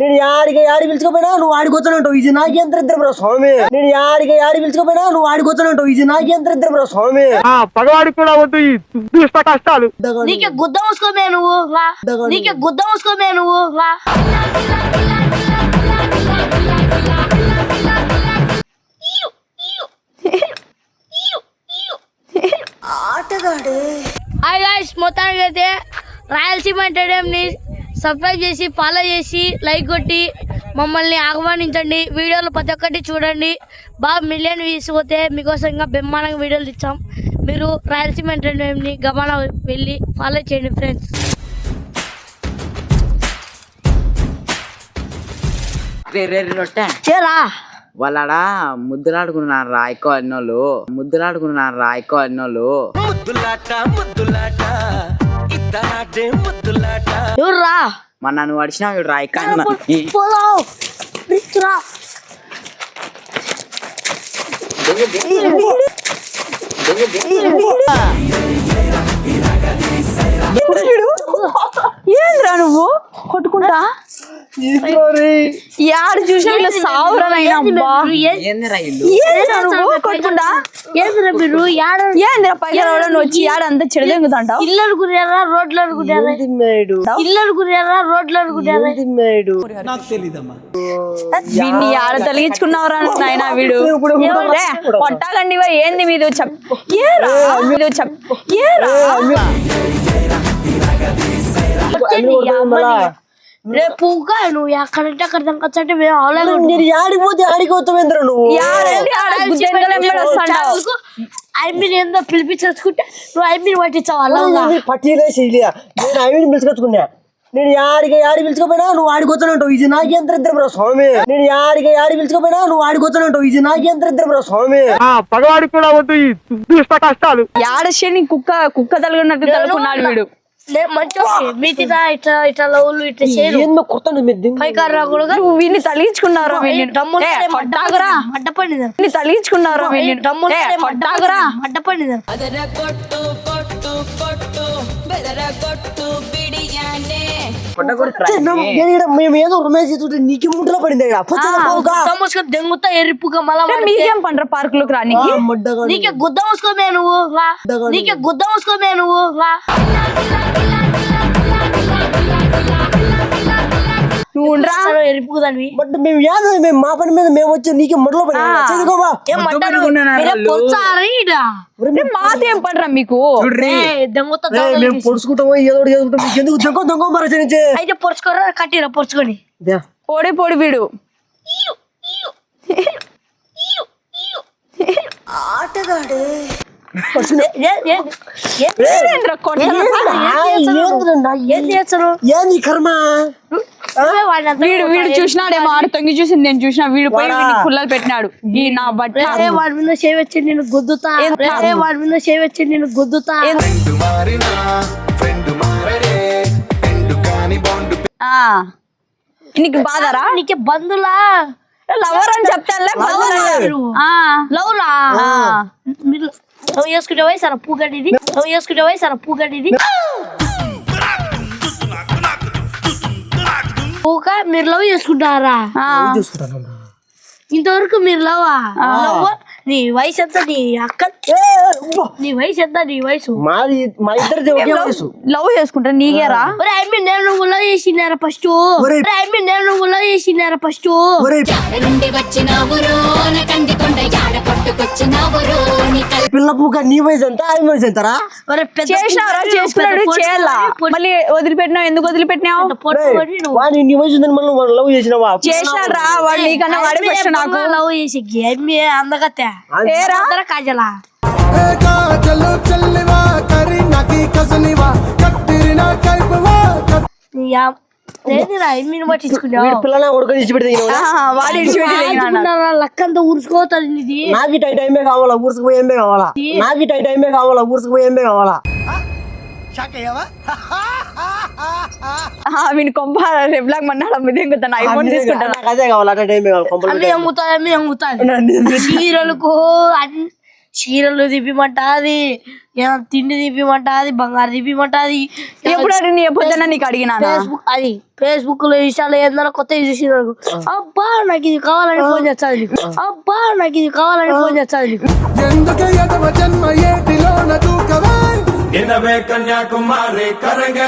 నేను యాడికి యాడి పిలుచుకోపోయినా నువ్వు ఆడికి వచ్చానంటావు ఇది నాకేం ఇద్దరు బ్రో స్వామి నేను యాడికి యాడి పిలుచుకోపోయినా నువ్వు ఆడికి వచ్చానంటావు ఇది నాకేం ఇద్దరు బ్రో స్వామి ఆ పగవాడికి కూడా వద్దు ఈ దుష్ట కష్టాలు నీకే గుద్ద మూసుకోమే నువ్వు రా. నీకే గుద్ద మూసుకోమే నువ్వు రా. హాయ్ గాయ్స్ మొత్తానికి అయితే రాయలసీమ ఎంటర్టైన్మెంట్ని సబ్స్క్రైబ్ చేసి ఫాలో చేసి లైక్ కొట్టి మమ్మల్ని ఆహ్వానించండి. వీడియోలు ప్రతి ఒక్కటి చూడండి. బాగా మిలియన్ వ్యూస్ పోతే మీకోసం ఇంకా బ్రహ్మాండంగా వీడియోలు ఇచ్చాం మీరు రాయలసీమ ఎంటర్టైన్మెంట్ని గమన వెళ్ళి ఫాలో చేయండి ఫ్రెండ్స్ చేరా. వాళ్ళాడా ముద్దులాడుకున్నారు రా ఎక్కువ అన్నోళ్ళు? ముద్దులాడుకున్నారు రా ఎక్కువ అన్నోళ్ళు ఎవరు రా మన నువ్వు అడిచినావు చూడు రా ఎక్కువ అన్న పోదాం. రా ఏంద్రా యాడు చూసిన వీళ్ళు సావురనైనా అబ్బా ఏందిరా మీరు యాడ ఏంద్రా వచ్చి యాడ అంతా చెడదెంగుతాంటావు ఇల్లు అనుకున్నారా రోడ్లు అనుకున్నారా తిమ్మాడు ఇల్లు అనుకున్నారా రోడ్లు అనుకున్నారా తిమ్మాడు వీడిని యాడ తొలగించుకున్నావురా నాయన వీడు కొట్టాలండి ఏంది మీది చెప్ ఏరా చెప్ ఏరా రేపు నువ్వు ఎక్కడంటే అక్కడ దొంగచ్చంటే మేము అవలేదు నేను యాడికి పోతే ఆడికి వస్తావేంద్ర నువ్వు? వస్తాంటావు ఐమీన్ ఏందో పిలిపించుకుంటే నువ్వు ఐమీన్ పట్టించావు అలా? పట్టిలే చేయలే నేను ఆవిడని పిలుచుకొచ్చుకున్నా. నేను యాడికి యాడి పిలుచుకోపోయినా నువ్వు ఆడికి వచ్చానంటావు ఇది నాకేం ఇద్దరు బ్రో స్వామి. నేను యాడికి యాడి పిలుచుకోపోయినా నువ్వు ఆడికి వచ్చానంటావు ఇది నాకేం ఇద్దరు బ్రో స్వామి. ఆ పగవాడికి కూడా వద్దు. ఈ దుష్ట కష్టాలు. యాడ శని కుక్క కుక్క తలుగున్నట్టు తలుకున్నాడు వీడు. మీతిరా ఇట్లా ఇట్లా లవ్లు ఇట్లా చేయరు. ఏందో మీరు పైకారు కూడా నువ్వు వీడిని తలిగించుకున్నావురా వీడిని ఏ, కొట్టాకురా అడ్డపడింది వీడిని తలిగించుకున్నావురా వీడిని ఏ, కొట్టాకురా అడ్డపడింది మేము ఏదో చేస్తుంటే నీకు ముట్టలో పడింది. మూసుకొని దెంగుతా ఎరుపుగా మళ్ళా మీకేం పండ్ర పార్కులోకి రానికి ఆ, మడ్డగా నీకే గుద్ద మూసుకోమే నువ్వు. నీకే గుద్ద మూసుకోమే నువ్వు నువ్వు బట్ మేము యాదో మేము మా పని మీద మేము వచ్చి నీకే ముట్టలో పడి ఏం పండ్రా మీకు? మేము. పొడుచుకుంటామో ఏదో చేసుకుంటాం. మీకు ఎందుకు దొంగ దొంగ మరచనించే అయితే పొడుచుకోరా కట్టిరా పొడుచుకొని. పొడి పొడి వీడు. ఏ- ఏ- ఏంద్రా చేస్తాను ఏంది? కర్మ? వీడు వీడు చూసినాడేమో ఆడ తొంగి చూసింది నేను చూసిన వీడు పోయి పుల్లలు పెట్టినాడు. ఈ నా బట్ట. వాడి మీద చేవచ్చి నేను గుద్దుతా. వాడి మీద చేవచ్చి నేను గుద్దుతా. ఆ. నీకు బాధరా? నీకే బంధులా? లవర్ అని చెప్తానులే. ఆ. లవ్లా లవ్ చేసుకునే వయసు అన్న పూగడ్డిది లవ్ చేసుకునే వయసు అన్న పూగడ్డిది మీరు లవ్ చేసుకుంటారా? ఇంతవరకు మీరు లవ్? లవ్ నీ వయసు ఎంత? నీ అక్క? నీ వయసు ఎంత? నీ వయసు? మాది మా ఇద్దరిది ఒకే వయసు. లవ్ చేసుకుంటా నీకేరా? ఒరే ఐ మీన్ నేను నువ్వు లవ్ చేసినారా ఫస్ట్ ఒరేయ్. ఐ మీన్ నేను నువ్వు లవ్ చేసినారా ఫస్ట్ ఒరేయ్, నుండి వచ్చినావురో? నా కంది కొండ యాడ పట్టుకొచ్చినావురో? నీ కల్ పిల్ల పూక నీ వయసు ఎంత? ఆయన వయసు ఎంతరా? ఒరే పొట్టు- చేసుకున్నాడు చేయాలా? మళ్ళీ వదిలిపెట్టినావు ఎందుకు వదిలిపెట్టినావు? వాడి నీ వయసు ఉందని మళ్ళీ లవ్ చేసినావా? చేసినాడు రా వాడు నీకన్నా వాడే ఫస్ట్ నాకు. లవ్ చేసి ఎమ్మె కైపవా లేదురా పట్టించుకున్నావు వీడి ఇచ్చి పెడితే వాడు ఇడిచిపెట్టి లేగినాడు. లక్కంతా ఊరుసుకోతుంది ఇది నాకు ఇటు టైమే కావాలా ఊరుసుకు పోయి ఎంబే కావాలా నాకు ఇటు టైమే కావాలా ఊరుసుకు పోయి ఎంబే కావాలా వీని కొంప రెబ్లాక్ మన్నాడు అమ్మిది ఇంకొతాను ఐఫోన్ తీసుకుంటాను నాకు అదే కావాలా అటే టైమే కావాలి కొంపలు అన్ని అమ్ముతాయి అన్ని అమ్ముతాయి. చీరలకు అన్ని చీరలు తిప్పిమంటాది తిండి తిప్పిమంటాది బంగారు తిప్పిమంటాది. ఎప్పుడు అడిగి పొద్దున్న నీకు అడిగినానా? ఫేస్బుక్ అది ఫేస్బుక్లో ఇన్స్టాలో ఏదైనా కొత్త చూసి అబ్బా నాకు ఇది కావాలని ఫోన్ చేస్తాది నీకు. అబ్బా నాకు ఇది కావాలని ఫోన్ చేస్తాది నీకు. ఎందుకు ఎదవ జన్మ ఏటిలోన ఇనవే కన్యాకుమారి కరంగే